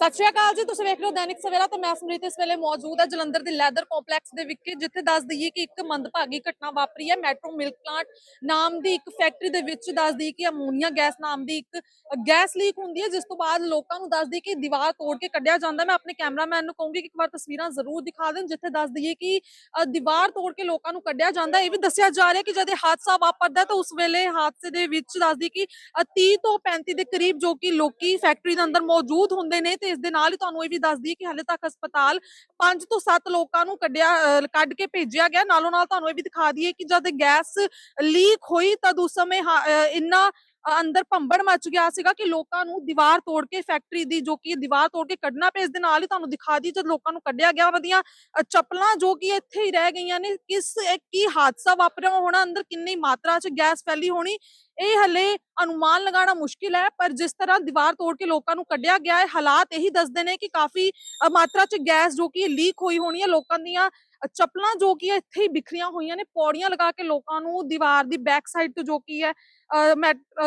ਸਤਿ ਸ਼੍ਰੀ ਅਕਾਲ ਜੀ ਤੁਸੀਂ ਵੇਖ ਰਹੇ ਹੋ ਦੈਨਿਕ ਸਵੇਰਾ ਤੇ ਮੈਂ ਸਮ੍ਰਿਤ ਇਸ ਵੇਲੇ ਮੌਜੂਦ ਹੈ ਜਲੰਧਰ ਦੇ ਲੈਦਰ ਕੰਪਲੈਕਸ ਦੇ ਵਿੱਚ ਜਿੱਥੇ ਦੱਸ ਦਈਏ ਕਿ ਇੱਕ ਮੰਦਭਾਗੀ ਘਟਨਾ ਵਾਪਰੀ ਹੈ। ਮੈਟਰੋ ਮਿਲਕ ਪਲਾਂਟ ਨਾਮ ਦੀ ਇੱਕ ਫੈਕਟਰੀ ਦੇ ਵਿੱਚ ਦੱਸ ਦਈਏ ਕਿ ਅਮੋਨੀਆ ਗੈਸ ਨਾਮ ਦੀ ਇੱਕ ਗੈਸ ਲੀਕ ਹੁੰਦੀ ਹੈ ਜਿਸ ਤੋਂ ਬਾਅਦ ਲੋਕਾਂ ਨੂੰ ਦੱਸ ਦਈਏ ਕਿ ਦੀਵਾਰ ਤੋੜ ਕੇ ਕੱਢਿਆ ਜਾਂਦਾ। ਮੈਂ ਆਪਣੇ ਕੈਮਰਾਮੈਨ ਨੂੰ ਕਹੂੰਗੀ ਕਿ ਇੱਕ ਵਾਰ ਤਸਵੀਰਾਂ ਜ਼ਰੂਰ ਦਿਖਾ ਦੇਣ ਜਿੱਥੇ ਦੱਸ ਦਈਏ ਕਿ ਦੀਵਾਰ ਤੋੜ ਕੇ ਲੋਕਾਂ ਨੂੰ ਕੱਢਿਆ ਜਾਂਦਾ। ਇਹ ਵੀ ਦੱਸਿਆ ਜਾ ਰਿਹਾ ਕਿ ਜਦ ਇਹ ਹਾਦਸਾ ਵਾਪਰਦਾ ਤਾਂ ਉਸ ਵੇਲੇ ਹਾਦਸੇ ਦੇ ਵਿੱਚ ਦੱਸ ਦਈਏ ਕਿ ਅ, 30 ਤੋਂ 35 ਦੇ ਕਰੀਬ ਜੋ ਕਿ ਲੋਕੀ ਫੈਕਟਰੀ ਦੇ ਅੰਦਰ ਮੌਜੂਦ ਹੁੰਦੇ ਨੇ ਤੇ ਇਸ ਦੇ ਨਾਲ ਹੀ ਤੁਹਾਨੂੰ ਇਹ ਵੀ ਦੱਸ ਦਈਏ ਕਿ ਹਾਲੇ ਤੱਕ ਹਸਪਤਾਲ 5 ਤੋਂ 7 ਲੋਕਾਂ ਨੂੰ ਕੱਢਿਆ ਅ, ਕੱਢ ਕੇ ਭੇਜਿਆ ਗਿਆ। ਨਾਲੋਂ ਨਾਲ ਤੁਹਾਨੂੰ ਇਹ ਵੀ ਦਿਖਾ ਦਈਏ ਕਿ ਜਦ ਗੈਸ ਲੀਕ ਹੋਈ ਤਦ ਉਸ ਸਮੇਂ ਹਾ- ਅ, ਇੰਨਾ ਅੰਦਰ ਭੰਬੜ ਮਚ ਗਿਆ ਸੀਗਾ ਕਿ ਲੋਕਾਂ ਨੂੰ ਦੀਵਾਰ ਤੋੜ ਕੇ ਫੈਕਟਰੀ ਦੀ ਜੋ ਕਿ ਦੀਵਾਰ ਤੋੜ ਕੇ ਕੱਢਣਾ ਪਿਆ ਇਸ ਦੇ ਨਾਲ ਹੀ ਤੁਹਾਨੂੰ ਦਿਖਾ ਦਈਏ, ਜਦ ਲੋਕਾਂ ਨੂੰ ਕੱਢਿਆ ਗਿਆ ਵਧੀਆਂ ਚੱਪਲਾਂ ਜੋ ਕਿ ਇੱਥੇ ਹੀ ਰਹਿ ਗਈਆਂ ਨੇ, ਕਿਸ ਕੀ ਹਾਦਸਾ ਵਾਪਰਿਆ ਹੋਣਾ, ਅੰਦਰ ਕਿੰਨੀ ਮਾਤਰਾ 'ਚ ਗੈਸ ਫੈਲੀ ਹੋਣੀ, ਇਹ ਹਲੇ ਅਨੁਮਾਨ ਲਗਾਉਣਾ ਮੁਸ਼ਕਿਲ ਹੈ, ਪਰ ਜਿਸ ਤਰ੍ਹਾਂ ਦੀਵਾਰ ਤੋੜ ਕੇ ਲੋਕਾਂ ਨੂੰ ਕੱਢਿਆ ਗਿਆ ਹੈ ਹਾਲਾਤ ਇਹੀ ਦੱਸਦੇ ਨੇ ਕਿ ਕਾਫੀ ਮਾਤਰਾ 'ਚ ਗੈਸ ਜੋ ਕਿ ਲੀਕ ਹੋਈ ਹੋਣੀ ਹੈ, ਲੋਕਾਂ ਦੀਆਂ ਚੱਪਲਾਂ ਜੋ ਕਿ ਇੱਥੇ ਹੀ ਬਿਖਰੀਆਂ ਹੋਈਆਂ ਨੇ, ਪੌੜੀਆਂ ਲਗਾ ਕੇ ਲੋਕਾਂ ਨੂੰ ਦੀਵਾਰ ਦੀ ਬੈਕ ਸਾਈਡ ਤੋਂ ਜੋ ਕੀ ਹੈ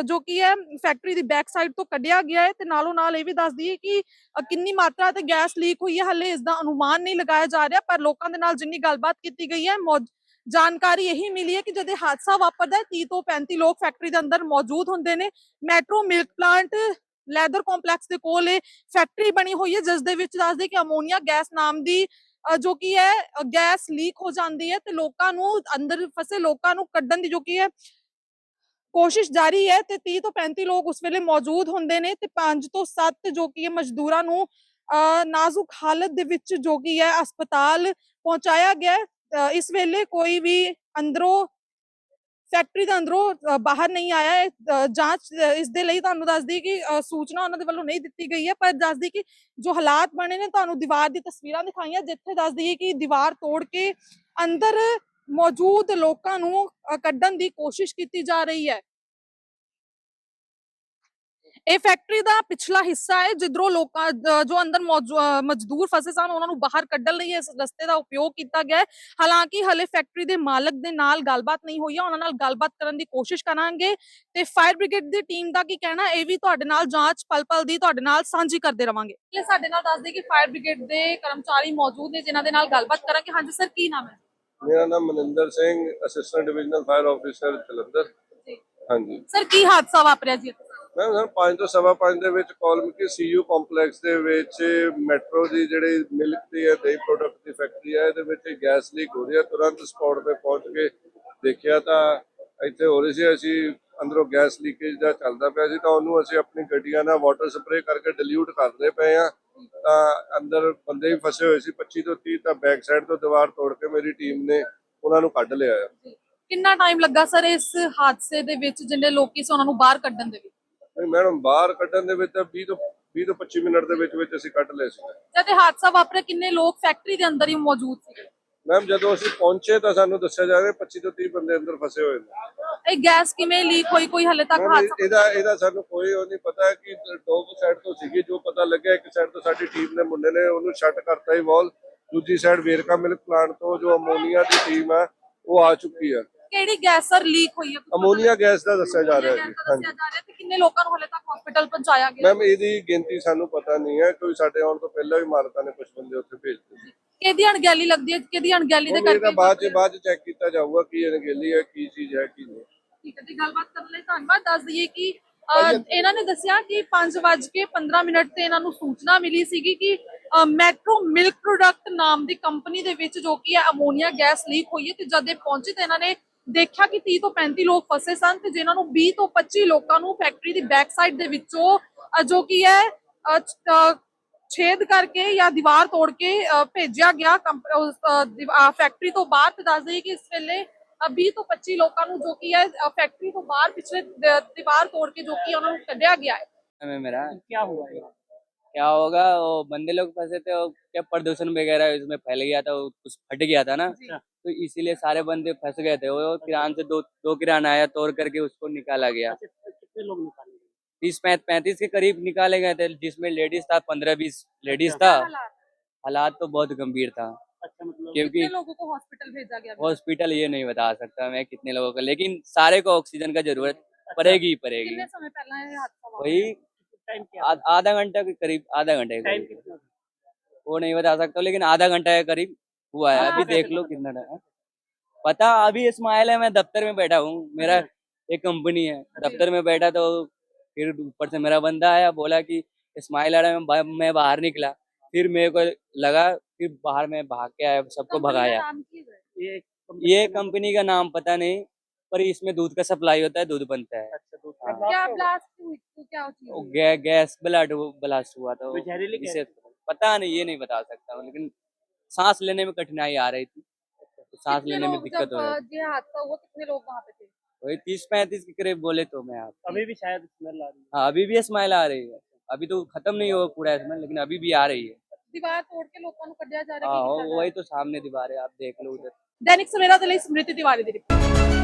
ਜੋ ਕੀ ਹੈ ਫੈਕਟਰੀ ਦੀ ਬੈਕ ਸਾਈਡ ਤੋਂ ਕੱਢਿਆ ਗਿਆ ਹੈ ਤੇ ਨਾਲੋਂ ਨਾਲ ਇਹ ਵੀ ਦੱਸ ਦਈਏ ਕਿ ਕਿੰਨੀ ਮਾਤਰਾ ਤੇ ਗੈਸ ਲੀਕ ਹੋਈ ਹੈ, ਹਲੇ ਇਸ ਦਾ ਅਨੁਮਾਨ ਨਹੀਂ ਲਗਾਇਆ ਜਾ ਰਿਹਾ, ਪਰ ਲੋਕਾਂ ਦੇ ਨਾਲ ਜਿੰਨੀ ਗੱਲਬਾਤ ਕੀਤੀ ਗਈ ਹੈ ਜਾਣਕਾਰੀ ਇਹੀ ਮਿਲੀ ਹੈ ਕਿ ਜਦੋਂ ਹਾਦਸਾ ਵਾਪਰਦਾ ਹੈ 30 ਤੋਂ 35 ਲੋਕ ਫੈਕਟਰੀ ਦੇ ਅੰਦਰ ਮੌਜੂਦ ਹੁੰਦੇ ਨੇ। Metro milk plant leather complex ਦੇ ਕੋਲ ਇਹ ਫੈਕਟਰੀ ਬਣੀ ਹੋਈ ਹੈ ਜਿਸ ਦੇ ਵਿੱਚ ਦੱਸਦੇ ਕਿ ਅਮੋਨੀਆ ਗੈਸ ਨਾਮ ਦੀ ਜੋ ਕਿ ਹੈ ਗੈਸ ਲੀਕ ਹੋ ਜਾਂਦੀ ਹੈ ਤੇ ਲੋਕਾਂ ਨੂੰ ਅੰਦਰ ਫਸੇ ਲੋਕਾਂ ਨੂੰ ਕੱਢਣ ਦੀ ਜੋ ਕਿ ਹੈ ਕੋਸ਼ਿਸ਼ ਜਾਰੀ ਹੈ ਤੇ 30 ਤੋਂ 35 ਲੋਕ ਉਸ ਵੇਲੇ ਮੌਜੂਦ ਹੁੰਦੇ ਨੇ ਤੇ 5 ਤੋਂ 7 ਜੋ ਕਿ ਮਜ਼ਦੂਰਾਂ ਨੂੰ ਅ, ਨਾਜ਼ੁਕ ਹਾਲਤ ਦੇ ਵਿੱਚ ਜੋ ਕਿ ਹੈ ਹਸਪਤਾਲ ਪਹੁੰਚਾਇਆ ਗਿਆ ਇਸ ਵੇਲੇ ਕੋਈ ਵੀ ਅੰਦਰੋਂ ਫੈਕਟਰੀ ਦੇ ਅੰਦਰੋਂ ਬਾਹਰ ਨਹੀਂ ਆਇਆ ਹੈ ਜਾਂਚ ਅ, ਇਸ ਦੇ ਲਈ ਤੁਹਾਨੂੰ ਦੱਸਦੀ ਕਿ ਸੂਚਨਾ ਉਹਨਾਂ ਦੇ ਵੱਲੋਂ ਨਹੀਂ ਦਿੱਤੀ ਗਈ ਹੈ ਪਰ ਦੱਸਦੀ ਕਿ ਜੋ ਹਾਲਾਤ ਬਣੇ ਨੇ ਤੁਹਾਨੂੰ ਦੀਵਾਰ ਦੀ ਤਸਵੀਰਾਂ ਦਿਖਾਈਆਂ ਜਿੱਥੇ ਦੱਸਦੀ ਹੈ ਕਿ ਦੀਵਾਰ ਤੋੜ ਕੇ ਅੰਦਰ ਮੌਜੂਦ ਲੋਕਾਂ ਨੂੰ ਕੱਢਣ ਦੀ ਕੋਸ਼ਿਸ਼ ਕੀਤੀ ਜਾ ਰਹੀ ਹੈ। ਇਹ ਫੈਕਟਰੀ ਦਾ ਪਿਛਲਾ ਹਿੱਸਾ ਹੈ ਜਿੱਧਰੋਂ ਲੋਕਾਂ ਦ- ਜੋ ਅੰਦਰ ਮਜ਼ਦੂਰ ਫਸੇ ਸਨ ਉਹਨਾਂ ਨੂੰ ਬਾਹਰ ਕੱਢਣ ਲਈ ਇਸ ਰਸਤੇ ਦਾ ਉਪਯੋਗ ਕੀਤਾ ਗਿਆ ਹੈ। ਹਾਲਾਂਕਿ ਹਲੇ ਫੈਕਟਰੀ ਦੇ ਮਾਲਕ ਦੇ ਨਾਲ ਗੱਲਬਾਤ ਨਹੀਂ ਹੋਈ ਹੈ ਉਹਨਾਂ ਨਾਲ ਗੱਲਬਾਤ ਕਰਨ ਦੀ ਕੋਸ਼ਿਸ਼ ਕਰਾਂਗੇ। ਤੇ ਫਾਇਰ ਬ੍ਰਿਗੇਡ ਦੀ ਟੀਮ ਦਾ ਕੀ ਕਹਿਣਾ ਇਹ ਵੀ ਤੁਹਾਡੇ ਨਾਲ ਜਾਂਚ ਪਲ ਪਲ ਦੀ ਤੁਹਾਡੇ ਨਾਲ ਸਾਂਝੀ ਕਰਦੇ ਰਵਾਂਗੇ। ਇਹ ਸਾਡੇ ਨਾਲ ਦੱਸਦੇ ਕਿ ਫਾਇਰ ਬ੍ਰਿਗੇਡ ਦੇ ਕਰਮਚਾਰੀ ਮੌਜੂਦ ਨੇ ਜਿਨ੍ਹਾਂ ਦੇ ਨਾਲ ਗੱਲਬਾਤ ਕਰਾਂਗੇ। ਹਾਂਜੀ ਸਰ ਕੀ ਨਾਮ ਹੈ? ਮੇਰਾ ਨਾਮ Maninder Singh assistant divisional fire officer Jalandhar. ਹਾਂਜੀ। ਸਰ ਕੀ ਹਾਦਸਾ ਵਾਪਰਿਆ ਜੀ? ਮੈਂ ਸਾਨੂੰ 5 ਤੋਂ ਸਵਾ ਪੰਜ ਦੇ ਵਿੱਚ ਕਾਲ ਮਿਲੀ ਸੀਯੂ ਕੰਪਲੈਕਸ ਦੇ ਵਿੱਚ ਮੈਟਰੋ ਦੀ ਜਿਹੜੀ ਮਿਲਕ ਦੀ ਹੈ, ਦਹੀਂ ਪ੍ਰੋਡਕਟ ਦੀ ਫੈਕਟਰੀ ਹੈ, ਇਹਦੇ ਵਿੱਚ ਗੈਸ ਲੀਕ ਹੋ ਰਹੀ ਹੈ। ਤੁਰੰਤ ਸਪੌਟ ਤੇ ਪਹੁੰਚ ਕੇ ਦੇਖਿਆ ਤਾਂ ਇੱਥੇ ਹੋ ਰਹੀ ਸੀ, ਅਸੀਂ ਅੰਦਰੋਂ ਗੈਸ ਲੀਕੇਜ ਦਾ ਚੱਲਦਾ ਪਿਆ ਸੀ ਤਾਂ ਉਹਨੂੰ ਅਸੀਂ ਆਪਣੀ ਗੱਡੀਆਂ ਨਾਲ ਵਾਟਰ ਸਪਰੇ ਕਰਕੇ ਡਿਲੂਟ ਕਰਦੇ ਪਏ ਆ ਤਾਂ ਅੰਦਰ ਬੰਦੇ ਵੀ ਫਸੇ ਹੋਏ ਸੀ 25 ਤੋਂ 30 ਤਾਂ ਬੈਕ ਸਾਈਡ ਤੋਂ ਦੀਵਾਰ ਤੋੜ ਕੇ ਮੇਰੀ ਟੀਮ ਨੇ ਉਹਨਾਂ ਨੂੰ ਕੱਢ ਲਿਆ ਕਿੰਨਾ ਟਾਈਮ ਲੱਗਾ ਸਰ ਇਸ ਹਾਦਸੇ ਦੇ ਵਿੱਚ ਜਿਹੜੇ ਲੋਕੀ ਸੀ ਉਹਨਾਂ ਨੂੰ ਬਾਹਰ ਕੱਢਣ ਦੇ ਵਿੱਚ? ਮੈਡਮ ਬਾਹਰ ਕੱਢਣ ਦੇ ਵਿੱਚ ਤਾਂ 20 ਤੋਂ 20 ਤੋਂ 25 ਮਿੰਟ ਦੇ ਵਿੱਚ ਵਿੱਚ ਅਸੀਂ ਕੱਢ ਲਏ ਸੀ। ਜਦ ਇਹ ਹਾਦਸਾ ਵਾਪਰਿਆ ਕਿੰਨੇ ਲੋਕ ਫੈਕਟਰੀ ਦੇ ਅੰਦਰ ਹੀ ਮੌਜੂਦ ਸੀ? ਮੈਮ ਜਦੋਂ ਅਸੀਂ ਪਹੁੰਚੇ ਤਾਂ ਸਾਨੂੰ ਦੱਸਿਆ ਜਾ ਰਿਹਾ 25 ਤੋਂ 30 ਬੰਦੇ ਅੰਦਰ ਫਸੇ ਹੋਏ ਨੇ। ਇਹ ਗੈਸ ਕਿਵੇਂ ਲੀਕ ਹੋਈ? ਕੋਈ ਹਲੇ ਤੱਕ ਹਾਦਸਾ ਇਹ- ਇਹਦਾ ਇਹਦਾ ਸਾਨੂੰ ਕੋਈ ਉਹ ਨਹੀਂ ਪਤਾ ਕਿ ਦੋ ਸਾਈਡ ਤੋਂ ਸੀਗੀ ਜੋ ਪਤਾ ਲੱਗਿਆ ਇੱਕ ਸਾਈਡ ਤੋਂ ਸਾਡੀ ਟੀਮ ਨੇ ਮੁੰਡੇ ਨੇ ਉਹਨੂੰ ਸ਼ਟ ਕਰਤਾ ਹੀ ਵਾਲ ਦੂਜੀ ਸਾਈਡ ਵੇਰਕਾ ਮਿਲਕ ਪਲਾਂਟ ਤੋਂ ਜੋ ਅਮੋਨੀਆ ਦੀ ਟੀਮ ਹੈ ਉਹ ਆ ਚੁੱਕੀ ਹੈ ਕਿਹੜੀ ਗੈਸ ਸਰ ਲੀਕ ਹੋਈ ਹੈ ਕੁਛ ਪਤਾ ਅਮੋਨੀਆ ਗੈਸ ਦਾ ਦੱਸਿਆ ਜਾ ਰਿਹਾ ਜੀ ਹਾਂਜੀ ਦੱਸਿਆ ਜਾ ਰਿਹਾ ਤੇ ਕਿੰਨੇ ਲੋਕਾਂ ਨੂੰ ਹਲੇ ਤੱਕ ਹਸਪੀਟਲ ਪਹੁੰਚਾਇਆ ਗਿਆ? ਮੈਮ ਇਹਦੀ ਗਿਣਤੀ ਸਾਨੂੰ ਪਤਾ ਨਹੀਂ ਹੈ ਕੋਈ ਸਾਡੇ ਆਉਣ ਤੋਂ ਪਹਿਲਾਂ ਵੀ ਮਾਲਕਾਂ ਨੇ ਕੁਝ ਬੰਦੇ ਉੱਥੇ ਭੇਜ ਦਿੱਤੇ ਕਿਹਦੀ ਅਣਗਹਿਲੀ ਲੱਗਦੀ ਹੈ ਕਿਹਦੀ ਅਣਗਹਿਲੀ ਦੇ ਹੁਣ ਇਹਦਾ ਕਰਕੇ ਬਾਅਦ ਚ ਬਾਅਦ ਚ ਚੈੱਕ ਕੀਤਾ ਜਾਊਗਾ ਕੀ ਅਣਗਹਿਲੀ ਹੈ ਕੀ ਚੀਜ਼ ਹੈ ਕੀ ਨਹੀਂ। ਠੀਕ ਹੈ ਜੀ ਗੱਲਬਾਤ ਕਰਨ ਲਈ ਧੰਨਵਾਦ। ਦੱਸ ਦਈਏ ਕਿ ਅਹ, ਇਹਨਾਂ ਨੇ ਦੱਸਿਆ ਕਿ 5:15 ਮਿੰਟ ਤੇ ਇਹਨਾਂ ਨੂੰ ਸੂਚਨਾ ਮਿਲੀ ਸੀਗੀ ਕਿ ਮੈਟਰੋ ਮਿਲਕ ਪ੍ਰੋਡਕਟ ਨਾਮ ਦੀ ਕੰਪਨੀ ਦੇ ਵਿੱਚ ਜੋ ਕਿ ਹੈ ਅਮੋਨੀਆ ਗੈਸ ਲੀਕ ਹੋਈ ਹੈ ਤੇ ਜਦ ਇਹ ਪਹੁੰਚੇ ਤੇ ਇਹਨਾਂ ਨੇ ਦੇਖਿਆ ਕਿ 30 ਤੋਂ 35 ਲੋਕ ਫਸੇ ਸਨ ਤੇ ਜਿਨ੍ਹਾਂ ਨੂੰ 20 ਤੋਂ 25 ਲੋਕਾਂ ਨੂੰ ਫੈਕਟਰੀ ਦੀ ਬੈਕ ਸਾਈਡ ਦੇ ਵਿੱਚੋਂ ਜੋ ਕੀ ਹੈ ਛੇਦ ਕਰਕੇ ਜਾਂ ਦੀਵਾਰ ਤੋੜ ਕੇ ਭੇਜਿਆ ਗਿਆ। ਫੈਕਟਰੀ ਤੋਂ ਬਾਹਰ ਤੇ ਦੱਸ ਕਿ ਇਸ ਵੇਲੇ 20 ਤੋਂ 25 ਲੋਕਾਂ ਨੂੰ ਜੋ ਕੀ ਹੈ ਫੈਕਟਰੀ ਤੋਂ ਬਾਹਰ ਪਿਛਲੇ ਦੀਵਾਰ ਤੋੜ ਕੇ ਜੋ ਕੀ ਉਹਨਾਂ ਨੂੰ ਕੱਢਿਆ ਗਿਆ ਹੈ। ਮੇਰਾ ਕੀ ਹੋਇਆ? क्या होगा? वो बंदे लोग फंसे थे वो क्या प्रदूषण वगैरह इसमें फैल गया था वो कुछ फट गया था ना? तो इसीलिए सारे बंदे फंस गए थे वो किरान से दो दो किरान आया तोड़ करके उसको निकाला गया। अच्छा, कितने लोग निकाले तीस पैंतीस के करीब निकाले गए थे जिसमें लेडीज़ था पंद्रह बीस लेडीज़ था। हालात? तो बहुत गंभीर था। अच्छा मतलब क्योंकि लोगों को हॉस्पिटल भेजा गया हॉस्पिटल ये नहीं बता सकता मैं कितने लोगों का लेकिन सारे को ऑक्सीजन का ज़रूरत पड़ेगी पड़ेगी। वही टाइम क्या। आधा घंटा के करीब आधा घंटे टाइम कितना वो नहीं बता सकता हूँ, लेकिन आधा घंटा के करीब हुआ है। हाँ, अभी देख लो कितना टाइम। पता अभी स्माइल है मैं दफ्तर में बैठा हूँ। मेरा एक कंपनी है दफ्तर में बैठा तो फिर ऊपर से मेरा बंदा आया बोला कि स्माइल आ रहा है मैं बाहर निकला। फिर मेरे को लगा फिर बाहर में भाग के आया सबको भगाया। ये कंपनी का नाम पता नहीं पर इसमें दूध का सप्लाई होता है दूध बनता है। अच्छा। क्या blast ब्लास्ट हुई तो क्या चीज वो हुई? गै, गैस ब्लड ब्लास्ट हुआ था होगा? वो कोई जहरीली गैस? जिसे पता नहीं ये नहीं बता सकता हूँ लेकिन सांस लेने में कठिनाई आ रही थी तो सांस कितने लेने में लोग दिक्कत जब हो रही अ, ये हादसा हुआ कितने लोग वहाँ पे थे वही तीस पैंतीस के करीब बोले तो मैं आप अभी भी शायद स्मेल आ रही है हाँ अभी भी स्माइल आ रही है अभी तो खत्म नहीं हुआ पूरा स्मेल लेकिन अभी भी आ रही है ਦੀਵਾਰ ਤੋੜ ਕੇ ਲੋਕਾਂ ਨੂੰ ਕੱਢਿਆ ਜਾ ਰਿਹਾ हाँ ਕੀ ਕੀਤਾ ਜਾ वही तो सामने दीवार है आप देख लो उधर ਰਿਹਾ? ਦੈਨਿਕ ਸਵੇਰਾ ਦੇ ਲਈ ਸਮ੍ਰਿਤੀ ਤਿਵਾਰੀ ਦੀ ਰਿਪੋਰਟ